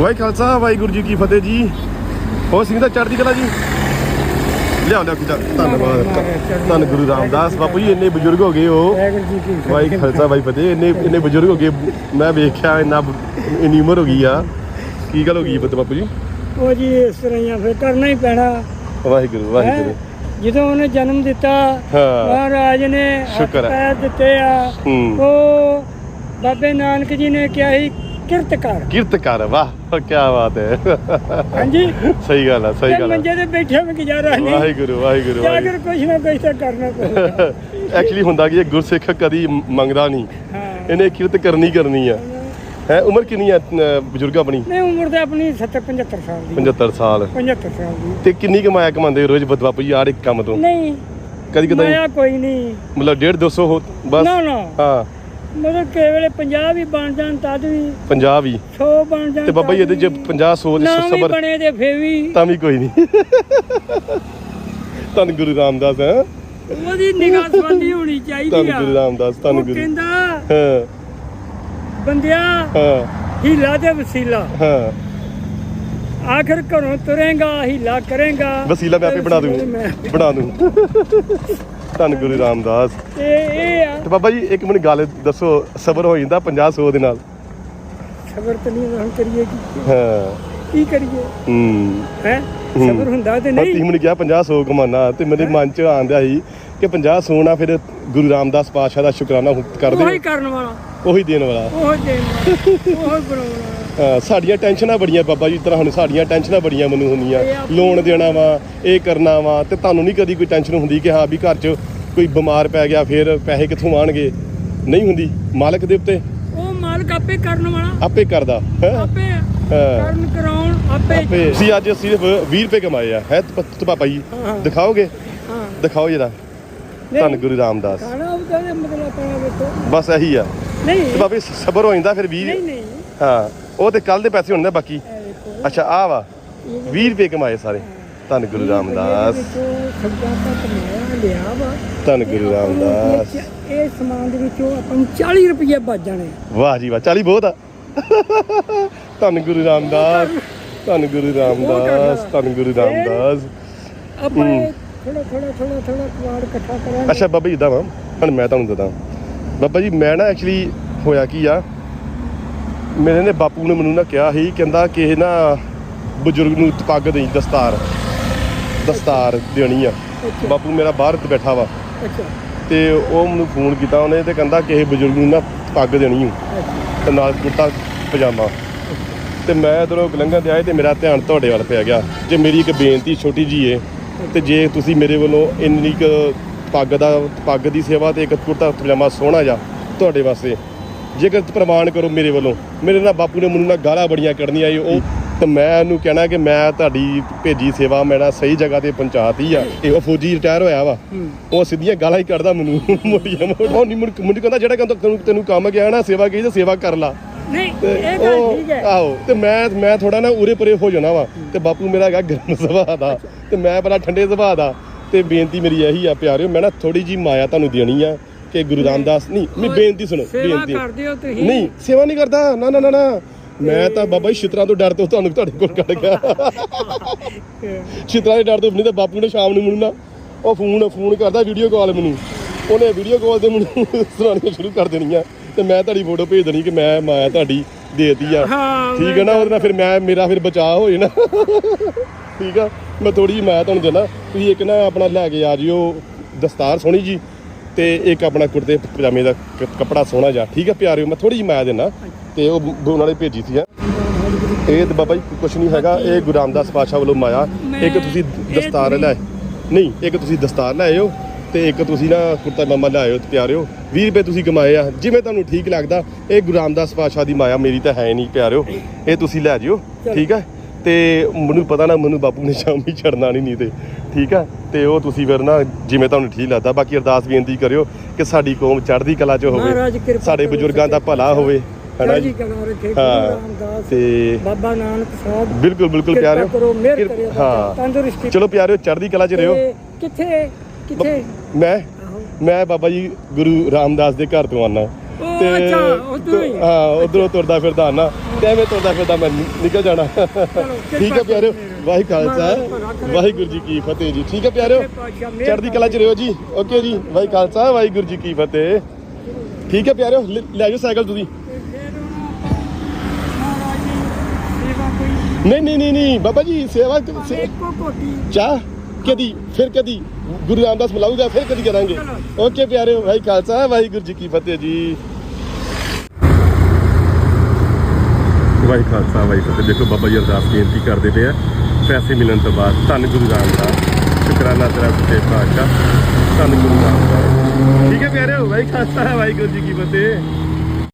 ਵਾਹਿ ਖਾਲਸਾ ਵਾਹਿਗੁਰੂ ਜੀ ਕੀ ਫਤਿਹ ਜੀ। ਹੋਰ ਸਿੰਘ ਦਾ ਚੜ੍ਹਦੀ ਕਲਾ ਜੀ? ਲਿਆਓ ਲਿਆਓ ਕਿਤਾ ਧੰਨਵਾਦ। ਧੰਨ ਗੁਰੂ ਰਾਮਦਾਸ ਬਾਪੂ ਜੀ ਇੰਨੇ ਬਜ਼ੁਰਗ ਹੋ ਗਏ ਹੋ ਵਾਹਿ ਖਾਲਸਾ ਵਾਹਿ ਫਤਿਹ। ਇੰਨੇ ਇੰਨੇ ਬਜ਼ੁਰਗ ਹੋ ਗਏ। ਮੈਂ ਵੇਖਿਆ ਇੰਨਾ ਇੰਨੀ ਉਮਰ ਹੋ ਗਈ ਆ। ਕੀ ਗੱਲ ਹੋ ਗਈ ਬਤ ਬਾਪੂ ਜੀ? ਉਹ ਜੀ ਇਸ ਤਰ੍ਹਾਂ ਹੀ ਆ ਫਿਰ ਕਰਨਾ ਹੀ ਪੈਣਾ। ਵਾਹਿਗੁਰੂ ਵਾਹਿਗੁਰੂ। ਹੈਂ। ਜਦੋਂ ਉਹਨੇ ਜਨਮ ਦਿੱਤਾ ਹਾਂ। ਮਹਾਰਾਜ ਨੇ ਸ਼ੁਕਰ ਹੈ। ਦਿੱਤੇ ਆ। ਹੂੰ। ਉਹ ਬਾਬੇ ਨਾਨਕ ਜੀ ਨੇ ਕਿਹਾ ਸੀ ਕਿਰਤ ਕਰ ਕਿਰਤ ਕਰ ਵਾਹ ਕੀ ਬਾਤ ਹੈ। ਹਾਂਜੀ। ਸਹੀ ਗੱਲ ਆ ਸਹੀ ਗੱਲ ਆ। ਮੰਜੇ ਤੇ ਬੈਠੇ ਵੀ ਗੁਜ਼ਾਰਾ ਨਹੀਂ। ਵਾਹਿਗੁਰੂ ਵਾਹਿਗੁਰੂ ਜਾ ਵਾਹਿਗੁਰੂ। ਕਰ ਕੁਛ ਨਾ ਕੁਛ ਤਾਂ ਕਰਨਾ ਪਊਗਾ। ਐਕਚੁਅਲੀ ਹੁੰਦਾ ਕਿ ਇਹ ਗੁਰਸਿੱਖ ਕਦੀ ਮੰਗਦਾ ਨਹੀਂ। ਹਾਂ। ਇਹਨੇ ਕਿਰਤ ਕਰਨੀ ਕਰਨੀ ਆ। ਹੈ ਉਮਰ ਕਿੰਨੀ ਅਹ, ਬਜ਼ੁਰਗ ਆਪਣੀ? ਨਹੀਂ ਉਮਰ ਤੇ ਆਪਣੀ 70 75 ਸਾਲ ਦੀ। 75 ਸਾਲ। 75 ਸਾਲ ਦੀ। ਤੇ ਕਿੰਨੀ ਕਮਾਇਆ ਕਮਾਉਂਦੇ ਰੋਜ਼ ਬਾਪੂ ਜੀ ਆੜ ਇੱਕ ਕੰਮ ਤੋਂ? ਨਹੀਂ। ਕਦੀ ਕਦਾਈ ਮਾਇਆ ਕੋਈ ਨਹੀਂ। ਮਤਲਬ 1.5 200 ਹੋ ਬਸ? ਨਾ ਨਾ। ਹਾਂ। ਮਤਲਬ ਵੇਲੇ 50 ਵੀ ਬਣ ਜਾਣ ਤਦ ਵੀ 50 ਵੀ? 100 ਬਣ ਜਾਣ ਤੇ ਬਾਬਾ ਜੀ ਇਹਦੇ ਚ 50 100 ਨਾ ਦੀ ਸਬਰ ਬਣੇ ਤੇ ਫੇਰ ਵੀ। ਤਾਂ ਵੀ ਕੋਈ ਨਹੀਂ। ਧੰਨ ਗੁਰੂ ਰਾਮਦਾਸ ਹੈ? ਉਹਦੀ ਨਿਗਾਹ ਸੰਬੰਧੀ ਹੋਣੀ ਚਾਹੀਦੀ ਆ। ਗੁਰੂ ਰਾਮਦਾਸ ਉਹ ਗੁਰੂ। ਕਹਿੰਦਾ ਹਾਂ। ਬੰਦਿਆ ਹਾਂ। ਹੀਲਾ ਤੇ ਵਸੀਲਾ। ਹਾਂ। ਆਖਰ ਘਰੋਂ ਤੁਰੇਗਾ ਹੀਲਾ ਕਰੇਗਾ। ਵਸੀਲਾ ਮੈਂ ਆਪੇ ਬਣਾ ਦੂੰ। ਬਣਾ ਦੂੰ। ਧੰਨ ਗੁਰੂ ਰਾਮਦਾਸ। ਤੇ ਇਹ ਆ। ਤੇ ਬਾਬਾ ਜੀ ਇੱਕ ਮੈਨੂੰ ਗੱਲ ਦੱਸੋ ਸਬਰ ਹੋ ਜਾਂਦਾ 50 100 ਦੇ ਨਾਲ? ਸਬਰ ਤੇ ਨਹੀਂ ਹੁਣ ਕਰੀਏ ਕੀ? ਹਾਂ। ਕੀ ਕਰੀਏ? ਹੂੰ। ਹੈ। ਸਬਰ ਹੁੰਦਾ ਤੇ ਨਹੀਂ। ਤੁਸੀਂ ਮੈਨੂੰ ਕਿਹਾ 50 100 ਕਮਾਨਾ ਤੇ ਮੇਰੇ ਮਨ ਚ ਆਂਦਿਆ ਸੀ ਕਿ 50 100 ਨਾ ਫਿਰ ਗੁਰੂ ਰਾਮਦਾਸ ਪਾਤਸ਼ਾਹ ਦਾ ਸ਼ੁਕਰਾਨਾ ਹੁ- ਉਹੀ ਕਰਦੇ ਕਰਨ ਵਾਲਾ। ਉਹੀ ਦੇਣ ਵਾਲਾ। ਉਹ ਦੇਣ ਵਾਲਾ ਉਹ ਬਣਾਉਣਾ ਹਾਂ, ਸਾਡੀਆਂ ਟੈਨਸ਼ਨਾਂ ਬੜੀਆਂ ਬਾਬਾ ਜੀ ਤਰ੍ਹਾਂ ਹੁਣ ਸਾਡੀਆਂ ਟੈਨਸ਼ਨਾਂ ਬੜੀਆਂ ਮੈਨੂੰ ਹੁੰਦੀਆਂ। ਇਹ ਆਪਣੀ- ਲੋਨ ਦੇਣਾ ਵਾ ਇਹ ਕਰਨਾ ਵਾ ਤੇ ਤੁਹਾਨੂੰ ਨਹੀਂ ਕਦੀ ਕੋਈ ਟੈਨਸ਼ਨ ਹੁੰਦੀ ਕਿ ਹਾਂ ਵੀ ਘਰ 'ਚ ਕੋਈ ਬਿਮਾਰ ਪੈ ਗਿਆ ਫਿਰ ਪੈਸੇ ਕਿੱਥੋਂ ਆਣਗੇ? ਨਹੀਂ ਹੁੰਦੀ। ਮਾਲਕ ਦੇ ਉੱਤੇ। ਉਹ ਮਾਲਕ ਆਪੇ ਕਰਨ ਵਾਲਾ। ਆਪੇ ਕਰਦਾ। ਹੈਂ? ਆਪੇ। ਕਰਨ ਕਰਾਉਣ ਆਪੇ ਆਪੇ। ਤੁਸੀਂ ਅੱਜ ਸਿਰਫ 20 ਰੁਪਏ ਕਮਾਏ ਆ। ਹੈ? ਤੇ ਪਾਪਾ ਜੀ। ਦਿਖਾਓਗੇ? ਹਾਂ। ਦਿਖਾਓ ਜਰਾ। ਧੰਨ ਗੁਰੂ ਰਾਮਦਾਸ। ਖਾਣਾ ਉਹਦਾ ਤੇ ਮਤਲਬ ਆਪਣਾ ਵੇਖੋ। ਬਸ ਇਹੀ ਆ। ਨਹੀਂ। ਬਾਬੇ ਸਬਰ ਹੋ ਜਾਂਦਾ ਫਿਰ 20 ਨਹੀਂ ਨਹੀਂ। ਹਾਂ ਉਹ ਤੇ ਕੱਲ ਦੇ ਪੈਸੇ ਹੁੰਦੇ ਬਾਕੀ। ਇਹ ਵੇਖੋ ਅੱਛਾ ਆ ਵਾ। 20 ਰੁਪਏ ਕਮਾਏ ਸਾਰੇ। ਧੰਨ ਗੁਰੂ ਰਾਮਦਾਸ। ਲਿਆ ਵਾ। ਧੰਨ ਗੁਰੂ ਰਾਮਦਾਸ। ਇਹ- ਇਹ ਸਮਾਨ ਦੇ ਵਿੱਚੋਂ ਆਪਾਂ ਨੂੰ 40 ਰੁਪਏ ਬਚ ਜਾਣੇ। ਵਾਹ ਜੀ ਵਾਹ 40 ਬਹੁਤ ਆ। ਧੰਨ ਗੁਰੂ ਰਾਮਦਾਸ ਧੰਨ ਗੁਰੂ ਰਾਮਦਾਸ ਧੰਨ ਗੁਰੂ ਰਾਮਦਾਸ। ਆਪਾਂ ਥੋੜਾ ਥੋੜਾ ਥੋੜਾ ਥੋੜਾ ਕੁਆੜ ਇਕੱਠਾ ਕਰਾਂਗੇ। ਅੱਛਾ ਬਾਬਾ ਜੀ ਇਦਾਂ ਵਾ ਹੁਣ ਮੈਂ ਤੁਹਾਨੂੰ ਦੱਸਦਾ ਬਾਬਾ ਜੀ ਮੈਂ ਨਾ ਐਕਚੁਅਲੀ ਹੋਇਆ ਕੀ ਆ? ਮੇਰੇ ਨੇ ਬਾਪੂ ਨੇ ਮੈਨੂੰ ਨਾ ਕਿਹਾ ਸੀ ਕਹਿੰਦਾ ਕਿ ਇਹ ਨਾ ਬਜ਼ੁਰਗ ਨੂੰ ਪੱਗ ਦੇਈ ਦਸਤਾਰ ਦਸਤਾਰ ਦੇਣੀ ਆ। ਬਾਪੂ ਮੇਰਾ ਬਾਹਰ ਤੇ ਬੈਠਾ ਵਾ। ਤੇ ਉਹ ਮੈਨੂੰ ਫੋਨ ਕੀਤਾ ਉਹਨੇ ਤੇ ਕਹਿੰਦਾ ਕਿ ਇਹ ਬਜ਼ੁਰਗ ਨੂੰ ਨਾ ਪੱਗ ਦੇਣੀ ਆ ਤੇ ਨਾਲ ਕੁੜਤਾ ਪਜਾਮਾ। ਤੇ ਮੈਂ ਇਧਰੋਂ ਲੰਘਣ ਤੇ ਆਏ ਤੇ ਮੇਰਾ ਧਿਆਨ ਤੁਹਾਡੇ ਵੱਲ ਪਿਆ ਗਿਆ। ਜੇ ਮੇਰੀ ਇੱਕ ਬੇਨਤੀ ਛੋਟੀ ਜੀ ਏ ਤੇ ਜੇ ਤੁਸੀਂ ਮੇਰੇ ਵੱਲੋਂ ਇੰਨੀ ਕੁ ਪੱਗ ਦਾ ਪੱਗ ਦੀ ਸੇਵਾ ਤੇ ਇੱਕ ਕੁੜਤਾ ਪਜਾਮਾ ਸੋਹਣਾ ਜਾ ਤੁਹਾਡੇ ਵਾਸਤੇ ਜੇਕਰ ਪ੍ਰਮਾਣ ਕਰੋ ਮੇਰੇ ਵੱਲੋਂ ਮੇਰੇ ਨਾਲ ਬਾਪੂ ਨੇ ਮੈਨੂੰ ਨਾਲ ਗਾਲਾਂ ਬੜੀਆਂ ਕੱਢਣੀਆਂ ਏ ਉਹ ਤੇ ਮੈਂ ਉਹਨੂੰ ਕਹਿਣਾ ਕਿ ਮੈਂ ਤੁਹਾਡੀ ਭੇਜੀ ਸੇਵਾ ਮੈਂ ਨਾ ਸਹੀ ਜਗ੍ਹਾ ਤੇ ਪਹੁੰਚਾਤੀ ਆ ਇਹ ਉਹ ਫੌਜੀ ਰਿਟਾਇਰ ਹੋਇਆ ਵਾ ਉਹ ਸਿੱਧੀਆਂ ਗਾਲਾਂ ਹੀ ਕੱਢਦਾ ਮੈਨੂੰ ਮੋਟੀਆਂ ਮੋਟੀਆਂ ਉਹ ਨਹੀਂ ਮੁੰਡ ਮੁੰਡ ਕਹਿੰਦਾ ਜਿਹੜਾ ਕਹਿੰਦਾ ਤੈਨੂੰ ਤੈਨੂੰ ਕੰਮ ਗਿਆ ਨਾ ਸੇਵਾ ਕਹੀ ਤੇ ਸੇਵਾ ਕਰ ਲਾ। ਨਹੀਂ ਤੇ ਇਹ ਗੱਲ ਉਹ- ਠੀਕ ਹੈ। ਆਹੋ ਤੇ ਮੈਂ ਮੈਂ ਥੋੜਾ ਨਾ ਉਰੇ ਪਰੇ ਹੋ ਜਾਣਾ ਵਾ ਤੇ ਬਾਪੂ ਮੇਰਾ ਹੈਗਾ ਗਰਮ ਸੁਭਾਅ ਦਾ ਤੇ ਮੈਂ ਬੜਾ ਠੰਡੇ ਸੁਭਾਅ ਦਾ ਤੇ ਬੇਨਤੀ ਮੇਰੀ ਇਹੀ ਆ ਪਿਆਰਿਓ ਮੈਂ ਨਾ ਥੋੜੀ ਜੀ ਮਾਇਆ ਤੁਹਾਨੂੰ ਦੇਣੀ ਆ ਕਿ ਗੁਰੂ ਰਾਮਦਾਸ ਨਹੀਂ ਮੈਂ ਬੇਨਤੀ ਸੁਣੋ ਸੇਵਾ ਬੇਨਤੀ ਕਰਦੇ ਹੋ ਤੁਸੀਂ। ਨਹੀਂ ਸੇਵਾ ਨਹੀਂ ਕਰਦਾ ਨਾ ਨਾ ਨਾ ਨਾ। ਮੈਂ ਤਾਂ ਬਾਬਾ ਜੀ ਛਿਤਰਾਂ ਤੋਂ ਡਰ ਤੋਂ ਤੁਹਾਨੂੰ ਤੁਹਾਡੇ ਕੋਲ ਕੱਢ ਗਿਆ। ਛਿਤਰਾਂ ਦੇ ਡਰ ਤੋਂ ਨਹੀਂ ਤਾਂ ਬਾਪੂ ਨੇ ਸ਼ਾਮ ਨੂੰ ਨਾ ਉਹ ਫੋਨ ਫੋਨ ਕਰਦਾ ਵੀਡੀਓ ਕਾਲ ਮੈਨੂੰ। ਉਹਨੇ ਵੀਡੀਓ ਕਾਲ ਤੇ ਮੈਨੂੰ ਸੁਣਾਉਣੀਆਂ ਸ਼ੁਰੂ ਕਰ ਦੇਣੀਆਂ। ਤੇ ਮੈਂ ਤੁਹਾਡੀ ਫੋਟੋ ਭੇਜ ਦੇਣੀ ਕਿ ਮੈਂ ਮਾਇਆ ਤੁਹਾਡੀ ਦੇਤੀ ਆ। ਹਾਂ ਠੀਕ ਹੈ ਨਾ ਉਹਦੇ ਨਾਲ ਫਿਰ ਮੈਂ ਮੇਰਾ ਫਿਰ ਬਚਾਅ ਹੋ ਜਾਣਾ। ਠੀਕ ਆ? ਮੈਂ ਥੋੜੀ ਜਿਹੀ ਮੈਂ ਤੁਹਾਨੂੰ ਦੇਣਾ ਤੁਸੀਂ ਇੱਕ ਨਾ ਆਪਣਾ ਲੈ ਕੇ ਆ ਜਿਓ ਦਸਤਾਰ ਸੋਹਣੀ ਜੀ ਤੇ ਇੱਕ ਆਪਣਾ ਕੁੜਤੇ ਪਜਾਮੇ ਦਾ ਕ- ਕੱਪੜਾ ਸੋਹਣਾ ਜਿਹਾ। ਠੀਕ ਆ ਪਿਆਰਿਓ ਮੈਂ ਥੋੜੀ ਜਿਹੀ ਮੈਂ ਦੇਣਾ ਤੇ ਉਹ ਬ- ਉਹਨਾਂ ਨੇ ਭੇਜੀ ਸੀ ਆ। ਇਹ ਤੇ ਬਾਬਾ ਜੀ ਕੁਝ ਨਹੀਂ ਹੈਗਾ ਇਹ ਗੁਰੂ ਰਾਮਦਾਸ ਪਾਤਸ਼ਾਹ ਵੱਲੋਂ ਮਾਇਆ। ਇੱਕ ਤੁਸੀਂ ਦਸਤਾਰ ਲੈ ਨਹੀਂ ਇੱਕ ਤੁਸੀਂ ਦਸਤਾਰ ਲੈ ਆਇਓ। ਤੇ ਇੱਕ ਤੁਸੀਂ ਨਾ ਕੁੜਤਾ ਪਜਾਮਾ ਲੈ ਆਇਓ ਤੇ ਪਿਆਰਿਓ 20 ਰੁਪਏ ਤੁਸੀਂ ਕਮਾਏ ਆ। ਜਿਵੇਂ ਤੁਹਾਨੂੰ ਠੀਕ ਲੱਗਦਾ ਇਹ ਗੁਰੂ ਰਾਮਦਾਸ ਪਾਤਸ਼ਾਹ ਦੀ ਮਾਇਆ ਮੇਰੀ ਤਾਂ ਹੈ ਨਹੀਂ ਪਿਆਰਿਓ। ਇਹ ਤੁਸੀਂ ਲੈ ਜਿਓ ਠੀਕ ਹੈ ਤੇ ਮੈਨੂੰ ਪਤਾ ਨਾ ਮੈਨੂੰ ਬਾਪੂ ਨੇ ਸ਼ਾਮੀ ਛੱਡਣਾ ਨਹੀਂ ਨਹੀਂ ਤੇ ਠੀਕ ਹੈ ਤੇ ਉਹ ਤੁਸੀਂ ਫਿਰ ਨਾ ਜਿਵੇਂ ਤੁਹਾਨੂੰ ਠੀਕ ਲੱਗਦਾ ਬਾਕੀ ਅਰਦਾਸ ਬੇਨਤੀ ਕਰਿਓ ਕਿ ਸਾਡੀ ਕੌਮ ਚੜ੍ਹਦੀ ਕਲਾ 'ਚ ਹੋਵੇ ਸਾਡੇ ਬਜ਼ੁਰਗਾਂ ਦਾ ਭਲਾ ਹੋਵੇ ਹਨਾ ਜੀ? ਹਾਂ, ਤੇ ਬਾਬਾ ਨਾਨਕ ਸਾਹਿਬ ਬਿਲਕੁਲ ਬਿਲਕੁਲ ਪਿਆਰਿਓ। ਹਾਂ। ਚਲੋ ਪਿਆਰਿਓ ਚੜ੍ਹਦੀ ਕਲਾ 'ਚ ਰਹੋ। ਕਿੱਥੇ ਕਿੱਥੇ? ਮੈਂ ਮੈਂ ਬਾਬਾ ਜੀ ਗੁਰੂ ਰਾਮਦਾਸ ਦੇ ਘਰ ਤੋਂ ਆਨਾ। ਅੱਛਾ, ਉੱਧਰੋਂ ਹੀ। ਹਾਂ ਉਧਰੋਂ ਤੁਰਦਾ ਫਿਰਦਾ ਨਾ ਤੇ ਐਵੇਂ ਤੁਰਦਾ ਫਿਰਦਾ ਮੈਂ ਨਿਕਲ ਜਾਣਾ। ਠੀਕ ਹੈ ਪਿਆਰਿਓ। ਵਾਹਿ ਖਾਲਸਾ। ਵਾਹਿਗੁਰੂ ਜੀ ਕੀ ਫਤਿਹ ਜੀ। ਠੀਕ ਹੈ ਪਿਆਰਿਓ। ਚੜ੍ਹਦੀ ਕਲਾ ਚ ਰਹੋ ਜੀ। ਓਕੇ ਜੀ। ਵਾਹਿ ਖਾਲਸਾ ਵਾਹਿਗੁਰੂ ਜੀ ਕੀ ਫਤਿਹ। ਠੀਕ ਹੈ ਪਿਆਰਿਓ। ਲੈ ਜਾਓ ਸਾਈਕਲ ਤੁਸੀਂ। ਨਹੀਂ ਨਹੀਂ ਨਹੀਂ ਨਹੀਂ। ਬਾਬਾ ਜੀ ਸੇਵਾ ਚਾਹ। ਕਦੀ, ਫਿਰ ਕਦੀ ਗੁਰੂ ਰਾਮਦਾਸ ਬੁਲਾਊਗਾ, ਫਿਰ ਕਦੀ ਕਰਾਂਗੇ। ਓਕੇ ਪਿਆਰਿਓ ਭਾਈ ਖਾਲਸਾ, ਵਾਹਿਗੁਰੂ ਜੀ ਕੀ ਫਤਿਹ ਜੀ। ਵਾਹਿ ਖਾਲਸਾ, ਵਾਹਿ ਫਤਿਹ। ਦੇਖੋ ਬਾਬਾ ਜੀ ਅਰਦਾਸ ਬੇਨਤੀ ਕਰਦੇ ਪਏ ਆ। ਪੈਸੇ ਮਿਲਣ ਤੋਂ ਬਾਅਦ ਧੰਨ ਗੁਰੂ ਰਾਮਦਾਸ। ਸ਼ੁਕਰਾਨਾ ਤੇਰਾ ਸੱਚੇ ਪਾਤਸ਼ਾਹ। ਧੰਨ ਗੁਰੂ ਰਾਮਦਾਸ। ਠੀਕ ਹੈ ਪਿਆਰੇ ਵਾਹਿ ਖਾਲਸਾ, ਵਾਹਿਗੁਰੂ ਜੀ ਕੀ ਫਤਿਹ।